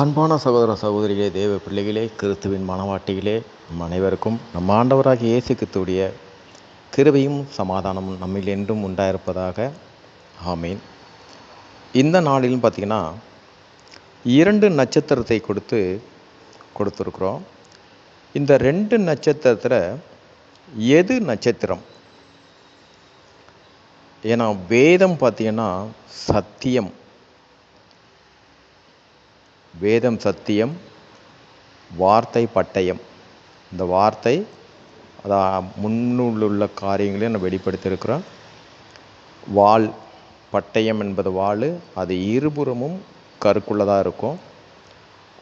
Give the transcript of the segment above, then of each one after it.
அன்பான சகோதர சகோதரிகளே தேவ பிள்ளைகளே கிறிஸ்துவின் மனவாட்டிகளே நம் அனைவருக்கும் நம் ஆண்டவராகிய இயேசு கிறிஸ்துவுடைய கிருபையும் சமாதானமும் நம்மில் என்றும் உண்டாயிருப்பதாக. ஆமீன். இந்த நாளிலும் பார்த்திங்கன்னா இரண்டு நட்சத்திரத்தை கொடுத்து கொடுத்துருக்குறோம். இந்த ரெண்டு நட்சத்திரத்தில் எது நட்சத்திரம்? ஏன்னா வேதம் பார்த்திங்கன்னா சத்தியம். வேதம் சத்தியம் வார்த்தை பட்டயம். இந்த வார்த்தை அதான் முன்னுள்ள காரியங்களையும் நான் வெளிப்படுத்தியிருக்கிறோம். வாள் பட்டயம் என்பது வாள் அது இருபுறமும் கருக்குள்ளதாக இருக்கும்.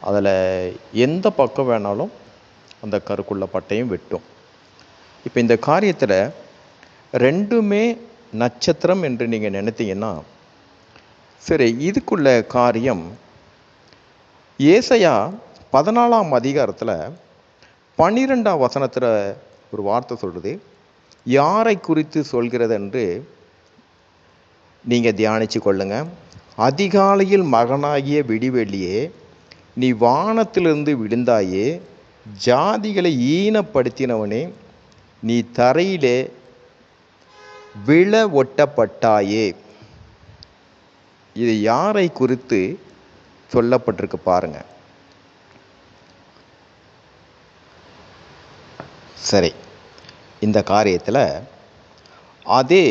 அதில் எந்த பக்கம் வேணாலும் அந்த கருக்குள்ள பட்டயம் வெட்டும். இப்போ இந்த காரியத்தில் ரெண்டுமே நட்சத்திரம் என்று நீங்கள் நினைத்தீங்கன்னா சரி இதுக்குள்ள காரியம் ஏசையா பதினாலாம் அதிகாரத்தில் பன்னிரெண்டாம் வசனத்தில் ஒரு வார்த்தை சொல்கிறது யாரை குறித்து சொல்கிறது என்று நீங்கள் தியானித்து கொள்ளுங்க. அதிகாலையில் மகனாகிய விடிவெளியே நீ வானத்திலிருந்து விழுந்தாயே ஜாதிகளை ஈனப்படுத்தினவனே நீ தரையிலே விழ ஒட்டப்பட்டாயே. இது யாரை குறித்து? சொல்லப்பட்டிருக்கு பாருங்க. சரி இந்த காரியத்தில் அதே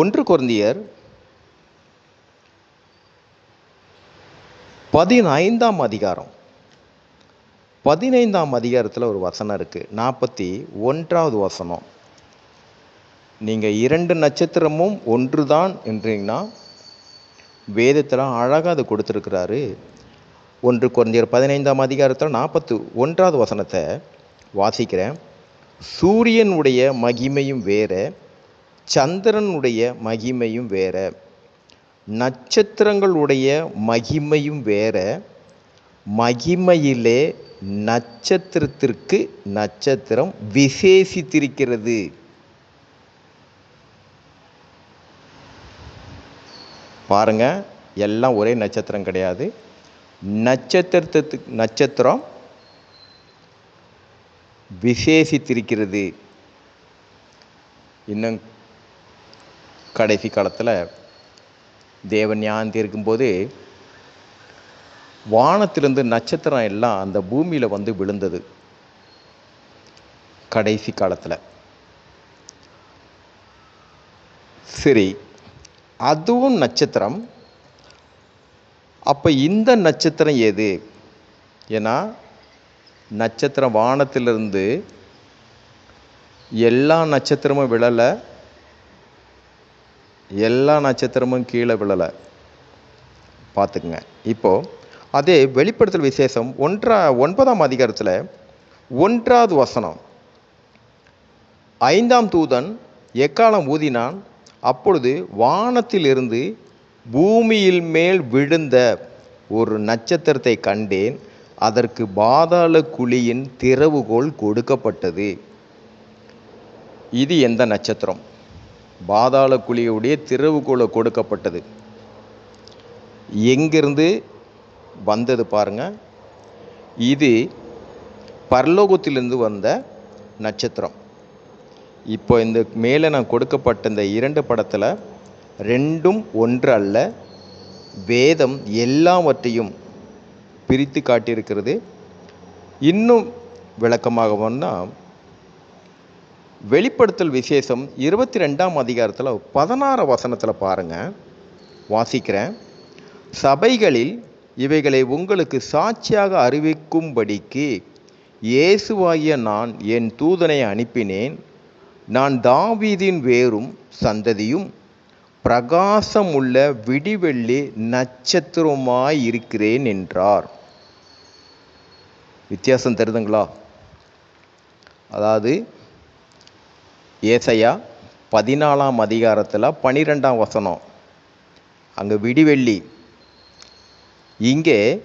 ஒன்று குருந்தியர் பதினைந்தாம் அதிகாரம். பதினைந்தாம் அதிகாரத்தில் ஒரு வசனம் இருக்குது நாற்பத்தி ஒன்றாவது வசனம். நீங்கள் இரண்டு நட்சத்திரமும் ஒன்று தான் என்றீங்கன்னா வேதத்தில் அழகாக அது கொடுத்துருக்கிறாரு. ஒன்று குறைஞ்சர் பதினைந்தாம் அதிகாரத்தில் நாற்பத்து ஒன்றாவது வசனத்தை வாசிக்கிறேன். சூரியனுடைய மகிமையும் வேற சந்திரனுடைய மகிமையும் வேற நட்சத்திரங்களுடைய மகிமையும் வேற மகிமையிலே நட்சத்திரத்திற்கு நட்சத்திரம் விசேஷித்திருக்கிறது. பாருங்கள் எல்லாம் ஒரே நட்சத்திரம் கிடையாது. நட்சத்திரத்துக்கு நட்சத்திரம் விசேஷித்திருக்கிறது. இன்னும் கடைசி காலத்தில் தேவன் ஞாந்தி இருக்கும்போது வானத்திலிருந்து நட்சத்திரம் எல்லாம் அந்த பூமியில் வந்து விழுந்தது. கடைசி காலத்தில். சரி அதுவும் நட்சத்திரம். அப்போ இந்த நட்சத்திரம் எது? ஏன்னா நட்சத்திரம் வானத்திலிருந்து எல்லா நட்சத்திரமும் விழலை. எல்லா நட்சத்திரமும் கீழே விழலை. பார்த்துக்குங்க இப்போது அதே வெளிப்படுத்தல் விசேஷம் ஒன்றா ஒன்பதாம் அதிகாரத்தில் ஒன்றாவது வசனம். ஐந்தாம் தூதன் எக்காலம் ஊதினான்? அப்பொழுது வானத்திலிருந்து பூமியில் மேல் விழுந்த ஒரு நட்சத்திரத்தை கண்டேன். அதற்கு பாதாள குழியின் திறவுகோல் கொடுக்கப்பட்டது. இது எந்த நட்சத்திரம்? பாதாள குழியுடைய திறவுகோலை கொடுக்கப்பட்டது. எங்கிருந்து வந்தது பாருங்க. இது பரலோகத்திலிருந்து வந்த நட்சத்திரம். இப்போ இந்த மேலே நான் கொடுக்கப்பட்ட இந்த இரண்டு படத்தில் ரெண்டும் ஒன்று அல்ல. வேதம் எல்லாவற்றையும் பிரித்து காட்டியிருக்கிறது. இன்னும் விளக்கமாக வெளிப்படுத்தல் விசேஷம் இருபத்தி ரெண்டாம் அதிகாரத்தில் பதினாறு வசனத்தில் பாருங்கள் வாசிக்கிறேன். சபைகளில் இவைகளை உங்களுக்கு சாட்சியாக அறிவிக்கும்படிக்கு இயேசுவாகிய நான் என் தூதனை அனுப்பினேன். நான் தாவீதின் வேரும் சந்ததியும் பிரகாசமுள்ள விடிவெள்ளி நட்சத்திரமாய் இருக்கிறேன் என்றார். வித்தியாசம் தருதுங்களா? அதாவது ஏசையா பதினாலாம் அதிகாரத்தில் பனிரெண்டாம் வசனம். அங்கே விடிவெள்ளி. இங்கே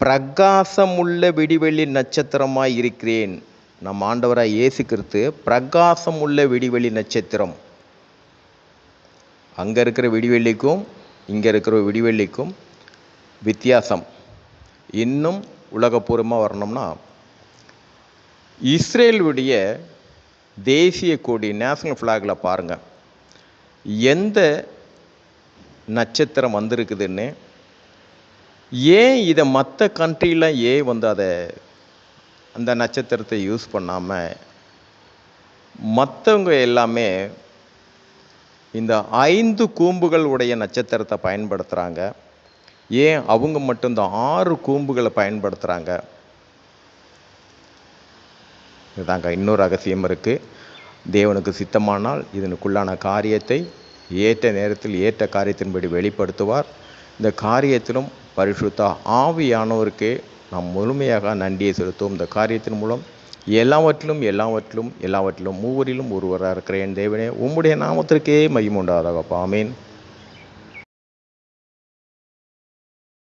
பிரகாசமுள்ள விடிவெள்ளி நட்சத்திரமாய் இருக்கிறேன். நம் ஆண்டவராக இயேசு கிறிஸ்து பிரகாசமுள்ள விடிவெளி நட்சத்திரம். அங்கே இருக்கிற விடிவெள்ளிக்கும் இங்கே இருக்கிற விடிவெள்ளிக்கும் வித்தியாசம். இன்னும் உலகப்பூர்வமாக வரணும்னா இஸ்ரேலுடைய தேசிய கொடி நேஷனல் ஃப்ளாகில் பாருங்கள் எந்த நட்சத்திரம் வந்திருக்குதுன்னு ஏன் இதை மற்ற கண்ட்ரிலாம் ஏன் வந்து அதை அந்த நட்சத்திரத்தை யூஸ் பண்ணாமல் மற்றவங்க எல்லாமே இந்த ஐந்து கூம்புகள் உடைய நட்சத்திரத்தை பயன்படுத்துகிறாங்க ஏன்? அவங்க மட்டும் இந்த ஆறு கூம்புகளை பயன்படுத்துகிறாங்க இதுதாங்க இன்னொரு ரகசியம் இருக்குது தேவனுக்கு சித்தமானால் இதனுக்குள்ளான காரியத்தை ஏற்ற நேரத்தில் ஏற்ற காரியத்தின்படி வெளிப்படுத்துவார். இந்த காரியத்திலும் பரிசுத்த ஆவியானோருக்கு நாம் முழுமையாக நன்றியை செலுத்துவோம். இந்த காரியத்தின் மூலம் எல்லாவற்றிலும் எல்லாவற்றிலும் எல்லாவற்றிலும் மூவரிலும் ஒருவராக இருக்கிற என் தேவனே உம்முடைய நாமத்திற்கே மகிமுண்டாதாக ஆமீன்.